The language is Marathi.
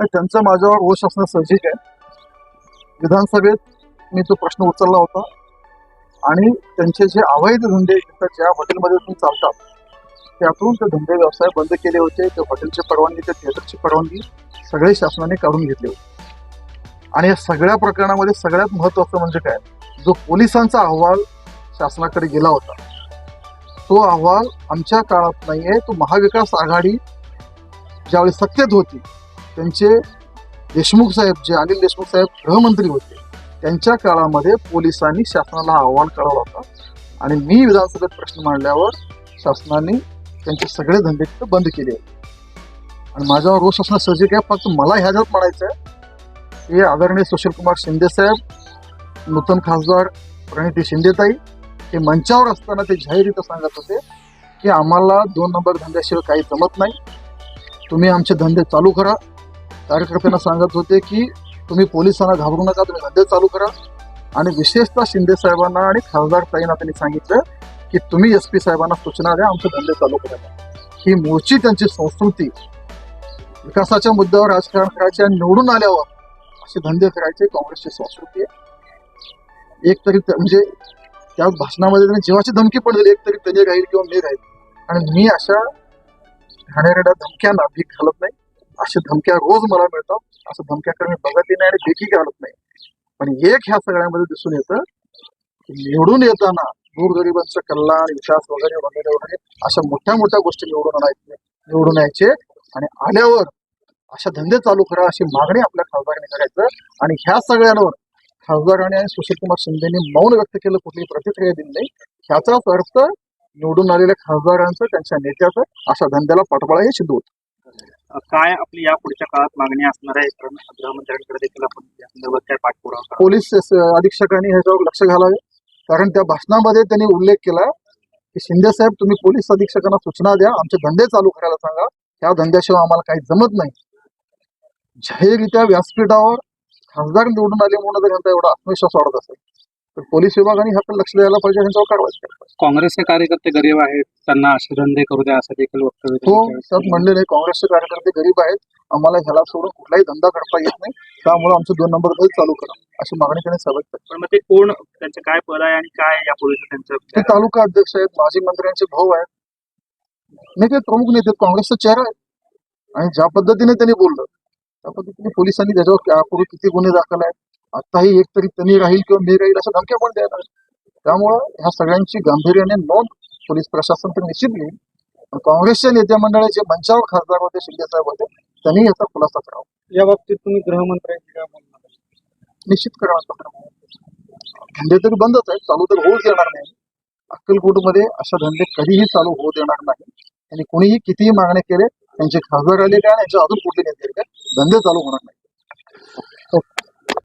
तर त्यांचं माझ्यावर रोष असणं साहजिक आहे. विधानसभेत मी तो प्रश्न उचलला होता. आणि त्यांचे जे अवैध धंदे ज्या हॉटेलमध्ये तुम्ही चालतात त्यातून ते धंदे व्यवसाय बंद केले होते. ते हॉटेलची परवानगी ते थिएटरची परवानगी सगळे शासनाने काढून घेतले होते. आणि या सगळ्या प्रकरणामध्ये सगळ्यात महत्वाचं म्हणजे काय? जो पोलिसांचा अहवाल शासनाकडे गेला होता. तो अहवाल आमच्या काळात नाहीये. तो महाविकास आघाडी ज्यावेळी सत्तेत होती त्यांचे देशमुख साहेब जे अनिल देशमुख साहेब गृहमंत्री होते त्यांच्या काळामध्ये पोलिसांनी शासनाला हा अहवाल कळवला होता. आणि मी विधानसभेत प्रश्न मांडल्यावर शासनाने त्यांचे सगळे धंदे तिथं बंद केले आणि माझ्यावर रोष असणं सर्जिक आहे फक्त मला ह्याच्यात म्हणायचं आहे हे आदरणीय सुशीलकुमार शिंदे साहेब नूतन खासदार प्रणिती शिंदेताई हे मंचावर असताना ते जाहीररित्या सांगत होते की आम्हाला दोन नंबर धंद्याशिवाय काही जमत नाही. तुम्ही आमचे धंदे चालू करा. कार्यकर्त्यांना सांगत होते की तुम्ही पोलिसांना घाबरू नका तुम्ही धंदे चालू करा. आणि विशेषतः शिंदे साहेबांना आणि खासदार ताईंना त्यांनी सांगितलं की तुम्ही एस पी साहेबांना सूचना द्या आमचे धंदे चालू करायला ही मूळची त्यांची संस्कृती. विकासाच्या मुद्द्यावर राजकारण करायचे आणि निवडून आल्यावर असे धंदे करायचे काँग्रेसची संस्कृती आहे. एक तरी म्हणजे त्या भाषणामध्ये त्यांनी जीवाची धमकी पण दिली एक तरी त्याने राहील किंवा मी राहील. आणि मी अशा घाणेरड्या धमक्यांना भीक घालत नाही. अशा धमक्या रोज मला मिळतात. असं धमक्याकडे मी बघतही नाही आणि देखील घालत नाही. पण एक ह्या सगळ्यामध्ये दिसून येतं की निवडून येताना गोरगरिबांचं कल्याण विकास वगैरे वगैरे वगैरे अशा मोठ्या मोठ्या गोष्टी निवडून आणायचे निवडून यायचे आणि आल्यावर अशा धंदे चालू करा अशी मागणी आपल्या खासदारांनी करायचं. आणि ह्या सगळ्यांवर खासदारांनी आणि सुशीलकुमार शिंदेनी मौन व्यक्त केलं कुठलीही प्रतिक्रिया दिली नाही. ह्याचाच अर्थ निवडून आलेल्या खासदारांचं त्यांच्या नेत्याचं अशा धंद्याला पाठबळा हे सिद्ध होतं. काय आपली या पुढच्या काळात मागणी असणार आहे? कारण गृहमंत्र्यांकडे देखील आपण या संदर्भात काय पाठपुरावा पोलीस अधीक्षकांनी ह्याच्यावर लक्ष घालावे. कारण त्या भाषणामध्ये त्यांनी उल्लेख केला की शिंदे साहेब तुम्ही पोलीस अधीक्षकांना सूचना द्या. आमचे धंदे चालू करायला सांगा. त्या धंद्याशिवाय आम्हाला काही जमत नाही. जाहीररित्या व्यासपीठावर खासदार निवडून आले म्हणून जर त्यांचा एवढा आत्मविश्वास वाढत असेल. तर पोलीस विभागाने ह्याकडे लक्ष द्यायला पाहिजे ह्यांच्यावर कारवाई करायला पाहिजे काँग्रेसचे कार्यकर्ते गरीब आहेत त्यांना असे धंदे करू द्या असं देखील वक्तव्य हो त्यांनी त्यात केलं. म्हणले नाही काँग्रेसचे कार्यकर्ते गरीब आहेत आम्हाला ह्याला सोडून कुठलाही धंदा करता येत नाही त्यामुळे आमचं दोन नंबर चालू करा अशी मागणी त्यांनी सभेत केली. पण मग ते कोण त्यांचे काय पद आहे आणि काय या ते त्यांचं तालुका अध्यक्ष आहेत माजी मंत्र्यांचे भाऊ आहेत नाही ते प्रमुख नेते आहेत, काँग्रेसचा चेहरा आहे आणि ज्या पद्धतीने त्यांनी बोललं त्या पद्धतीने पोलिसांनी त्याच्यावर किती गुन्हे दाखल आहेत आताही एक तरी त्यांनी राहील किंवा मी राहील अशा धमक्या पण द्यायला. त्यामुळं ह्या सगळ्यांची गांभीर्याने नोंद पोलीस प्रशासन तर निश्चित घेईल. पण काँग्रेसच्या नेत्या मंडळी जे मंचावर खासदार होते शिंदे साहेब होते त्यांनी याचा खुलासा करावा. या बाबतीत तुम्ही गृहमंत्र्यांची काय बोलणार? निश्चित करावा धंदे तरी बंदच आहेत चालू तर होऊच देणार नाही. अक्कलकोटमध्ये अशा धंदे कधीही चालू होऊ देणार नाही. आणि कोणीही कितीही मागण्या केले त्यांचे खासदार आले काय आणि यांचे अजून कुठले नेते काय धंदे चालू होणार नाही.